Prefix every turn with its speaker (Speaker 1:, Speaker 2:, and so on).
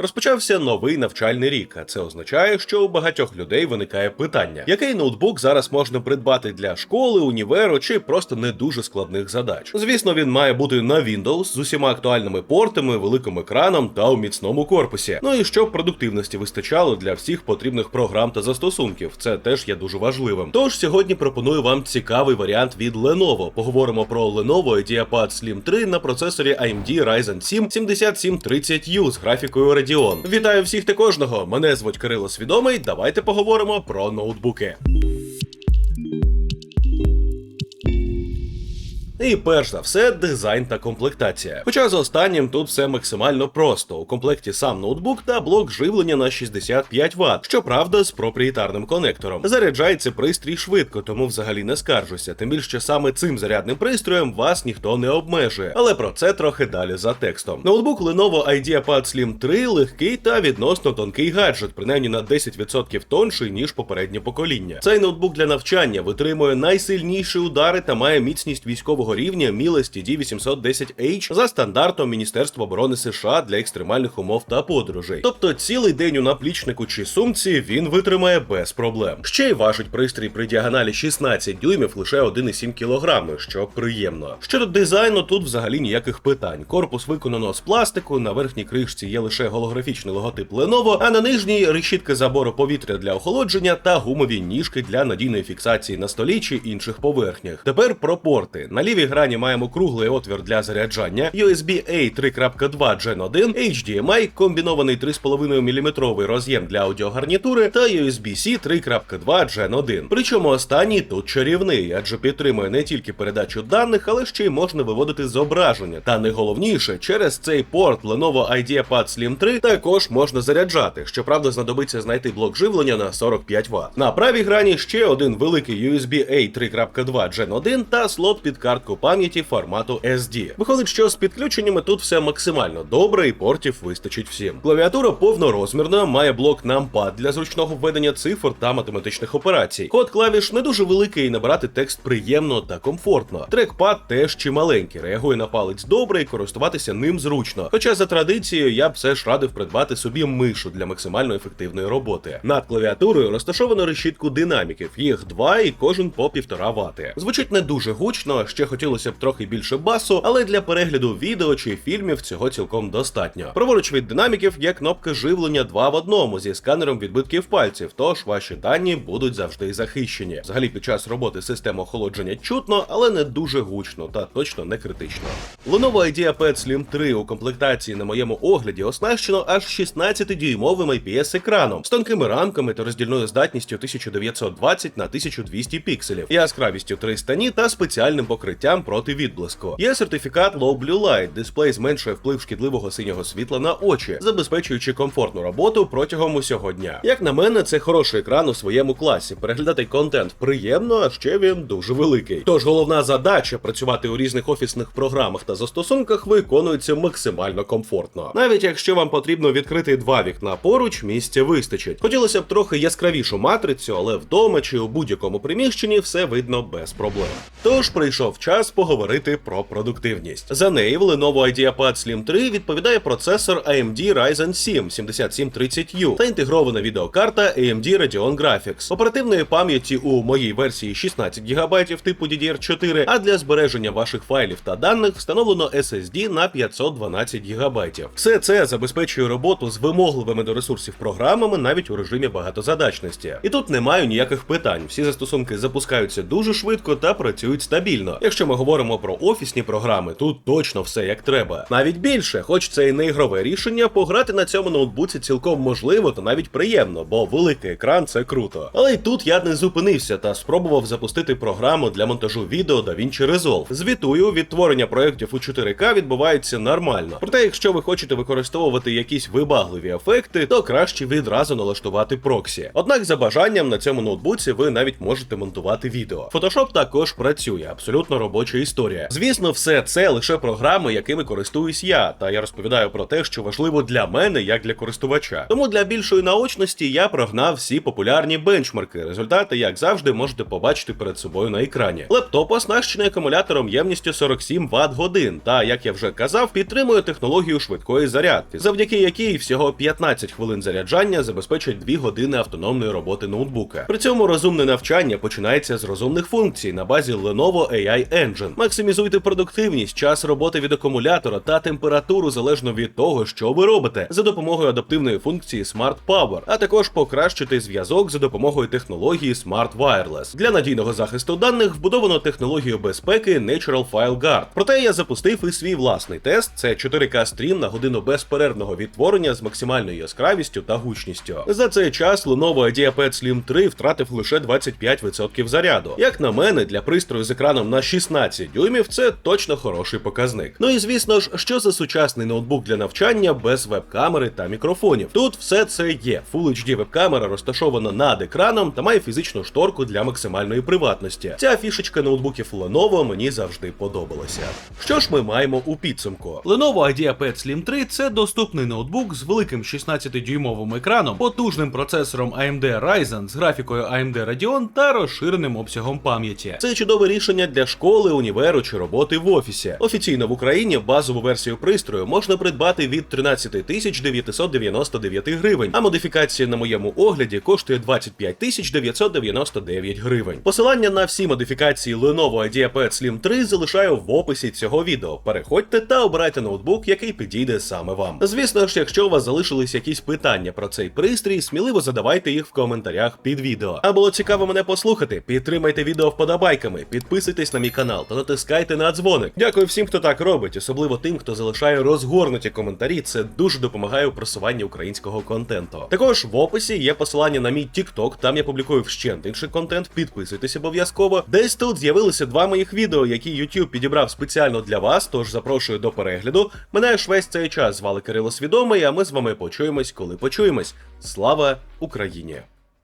Speaker 1: Розпочався новий навчальний рік, а це означає, що у багатьох людей виникає питання, який ноутбук зараз можна придбати для школи, універу чи просто не дуже складних задач. Звісно, він має бути на Windows з усіма актуальними портами, великим екраном та у міцному корпусі. Ну і щоб продуктивності вистачало для всіх потрібних програм та застосунків. Це теж є дуже важливим. Тож сьогодні пропоную вам цікавий варіант від Lenovo. Поговоримо про Lenovo IdeaPad Slim 3 на процесорі AMD Ryzen 7 7730U з графікою Radeon. Вітаю всіх та кожного! Мене звуть Кирило Свідомий. Давайте поговоримо про ноутбуки. І перш за все, дизайн та комплектація. Хоча за останнім тут все максимально просто. У комплекті сам ноутбук та блок живлення на 65 Вт, щоправда, з проприєтарним конектором. Заряджається пристрій швидко, тому взагалі не скаржуся. Тим більше саме цим зарядним пристроєм вас ніхто не обмежує. Але про це трохи далі за текстом. Ноутбук Lenovo IdeaPad Slim 3 легкий та відносно тонкий гаджет, принаймні на 10% тонший ніж попереднє покоління. Цей ноутбук для навчання витримує найсильніші удари та має міцність військового рівня Мілості D810H за стандартом Міністерства оборони США для екстремальних умов та подорожей. Тобто цілий день у наплічнику чи сумці він витримає без проблем. Ще й важить пристрій при діагоналі 16 дюймів лише 1,7 кг, що приємно. Щодо дизайну, тут взагалі ніяких питань. Корпус виконано з пластику, на верхній кришці є лише голографічний логотип Lenovo, а на нижній решітки забору повітря для охолодження та гумові ніжки для надійної фіксації на столі чи інших поверхнях. Тепер про порти. На лівій грані маємо круглий отвір для заряджання, USB-A 3.2 Gen 1, HDMI, комбінований 3,5 мм роз'єм для аудіогарнітури та USB-C 3.2 Gen 1. Причому останній тут чарівний, адже підтримує не тільки передачу даних, але ще й можна виводити зображення. Та найголовніше, через цей порт Lenovo IdeaPad Slim 3 також можна заряджати. Щоправда, знадобиться знайти блок живлення на 45 Вт. На правій грані ще один великий USB-A 3.2 Gen 1 та слот під картку пам'яті формату SD. Виходить, що з підключеннями тут все максимально добре і портів вистачить всім. Клавіатура повнорозмірна, має блок нампад для зручного введення цифр та математичних операцій. Код клавіш не дуже великий і набирати текст приємно та комфортно. Трекпад теж чималенький, реагує на палець добре і користуватися ним зручно. Хоча за традицією я б все ж радив придбати собі мишу для максимально ефективної роботи. Над клавіатурою розташовано решітку динаміків, їх два і кожен по півтора вати. Звучить не дуже гучно, ще хотілося б трохи більше басу, але для перегляду відео чи фільмів цього цілком достатньо. Праворуч від динаміків є кнопка живлення 2 в одному зі сканером відбитків пальців, тож ваші дані будуть завжди захищені. Взагалі, під час роботи системи охолодження чутно, але не дуже гучно та точно не критично. Lenovo IdeaPad Slim 3 у комплектації на моєму огляді оснащено аж 16-дюймовим IPS-екраном з тонкими рамками та роздільною здатністю 1920 на 1200 пікселів, яскравістю 300 ні та спеціальним покриттям проти відблиску. Є сертифікат Low Blue Light, дисплей зменшує вплив шкідливого синього світла на очі, забезпечуючи комфортну роботу протягом усього дня. Як на мене, це хороший екран у своєму класі. Переглядати контент приємно, а ще він дуже великий. Тож головна задача працювати у різних офісних програмах та застосунках виконується максимально комфортно. Навіть якщо вам потрібно відкрити два вікна поруч, місця вистачить. Хотілося б трохи яскравішу матрицю, але вдома чи у будь-якому приміщенні все видно без проблем. Тож прийшов час поговорити про продуктивність. За неї в Lenovo IdeaPad Slim 3 відповідає процесор AMD Ryzen 7 7730U та інтегрована відеокарта AMD Radeon Graphics. Оперативної пам'яті у моїй версії 16 ГБ типу DDR4, а для збереження ваших файлів та даних встановлено SSD на 512 ГБ. Все це забезпечує роботу з вимогливими до ресурсів програмами навіть у режимі багатозадачності. І тут не маю ніяких питань. Всі застосунки запускаються дуже швидко та працюють стабільно. Якщо ми говоримо про офісні програми, тут точно все як треба. Навіть більше, хоч це і не ігрове рішення, пограти на цьому ноутбуці цілком можливо та навіть приємно, бо великий екран це круто. Але й тут я не зупинився та спробував запустити програму для монтажу відео DaVinci Resolve. Звітую, відтворення проєктів у 4К відбувається нормально. Проте, якщо ви хочете використовувати якісь вибагливі ефекти, то краще відразу налаштувати проксі. Однак за бажанням на цьому ноутбуці ви навіть можете монтувати відео. Photoshop також працює абсолютно робоча історія. Звісно, все це лише програми, якими користуюсь я, та я розповідаю про те, що важливо для мене, як для користувача. Тому для більшої наочності я прогнав всі популярні бенчмарки. Результати, як завжди, можете побачити перед собою на екрані. Лептоп оснащений акумулятором ємністю 47 Вт годин, та як я вже казав, підтримує технологію швидкої зарядки, завдяки якій всього 15 хвилин заряджання забезпечать 2 години автономної роботи ноутбука. При цьому розумне навчання починається з розумних функцій на базі Lenovo AI Engine. Максимізуйте продуктивність, час роботи від акумулятора та температуру залежно від того, що ви робите, за допомогою адаптивної функції Smart Power, а також покращити зв'язок за допомогою технології Smart Wireless. Для надійного захисту даних вбудовано технологію безпеки Natural File Guard. Проте я запустив і свій власний тест. Це 4К стрім на годину безперервного відтворення з максимальною яскравістю та гучністю. За цей час Lenovo IdeaPad Slim 3 втратив лише 25% заряду. Як на мене, для пристрою з екраном на 16 дюймів це точно хороший показник. Ну і звісно ж, що за сучасний ноутбук для навчання без веб-камери та мікрофонів. Тут все це є. Full HD веб-камера розташована над екраном та має фізичну шторку для максимальної приватності. Ця фішечка ноутбуків Lenovo мені завжди подобалася. Що ж ми маємо у підсумку? Lenovo IdeaPad Slim 3 це доступний ноутбук з великим 16-дюймовим екраном, потужним процесором AMD Ryzen з графікою AMD Radeon та розширеним обсягом пам'яті. Це чудове рішення для школи, універу чи роботи в офісі. Офіційно в Україні базову версію пристрою можна придбати від 13 тисяч 999 гривень, а модифікація на моєму огляді коштує 25 тисяч 999 гривень. Посилання на всі модифікації Lenovo IdeaPad Slim 3 залишаю в описі цього відео. Переходьте та обирайте ноутбук, який підійде саме вам. Звісно ж, якщо у вас залишились якісь питання про цей пристрій, сміливо задавайте їх в коментарях під відео. А було цікаво мене послухати. Підтримайте відео вподобайками, підписуйтесь на мій канал та натискайте на дзвоник. Дякую всім, хто так робить, особливо тим, хто залишає розгорнуті коментарі. Це дуже допомагає у просуванні українського контенту. Також в описі є посилання на мій TikTok, там я публікую вщент інший контент. Підписуйтесь обов'язково. Десь тут з'явилися два моїх відео, які YouTube підібрав спеціально для вас. Тож запрошую до перегляду. Мене ж весь цей час звали Кирило Свідомий, а ми з вами почуємось, коли почуємось. Слава Україні!